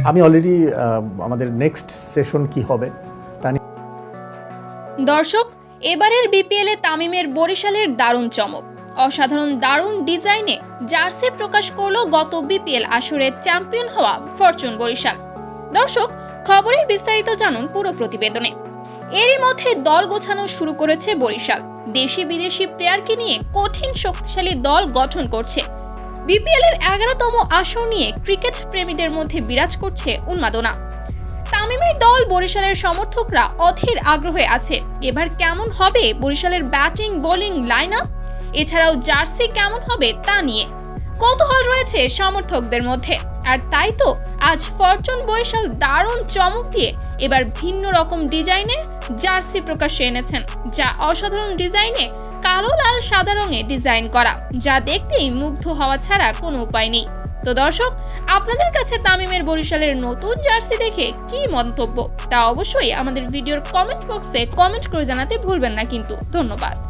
আমি অলরেডি আমাদের next session কি হবে তা নিয়ে দর্শক, এবারের বিপিএলে তামিমের বরিশালের দারুণ চমক। অসাধারণ দারুণ ডিজাইনে জার্সি প্রকাশ করল গত বিপিএল আসরে চ্যাম্পিয়ন হওয়া ফরচুন বরিশাল। দর্শক, খবরের বিস্তারিত জানুন পুরো প্রতিবেদনে। এরই মধ্যে দল গোছানো শুরু করেছে বরিশাল। দেশি বিদেশি প্লেয়ারকে নিয়ে কঠিন শক্তিশালী দল গঠন করছে। বিপিএল এর এগারোতম আসর নিয়ে ক্রিকেট প্রেমীদের মধ্যে বিরাজ করছে উন্মাদনা। তামিমের দল বরিশালের সমর্থকরা অধীর আগ্রহে আছে। এবার কেমন হবে বরিশালের ব্যাটিং, বোলিং লাইন আপ এছাড়াও জার্সি কেমন হবে তা নিয়ে। কৌতূহল রয়েছে সমর্থকদের মধ্যে। আর তাই তো আজ ফরচুন বরিশাল দারুণ চমক দিয়ে এবার ভিন্ন রকম ডিজাইনে জার্সি প্রকাশ্যে এনেছেন, যা অসাধারণ ডিজাইনে কালো, লাল, সাদা রঙে ডিজাইন করা, যা দেখতেই মুগ্ধ হওয়া ছাড়া কোনো উপায় নেই। তো দর্শক, আপনাদের কাছে তামিমের বরিশালের নতুন জার্সি দেখে কি মন্তব্য, তা অবশ্যই আমাদের ভিডিওর কমেন্ট বক্সে কমেন্ট করে জানাতে ভুলবেন না কিন্তু। ধন্যবাদ।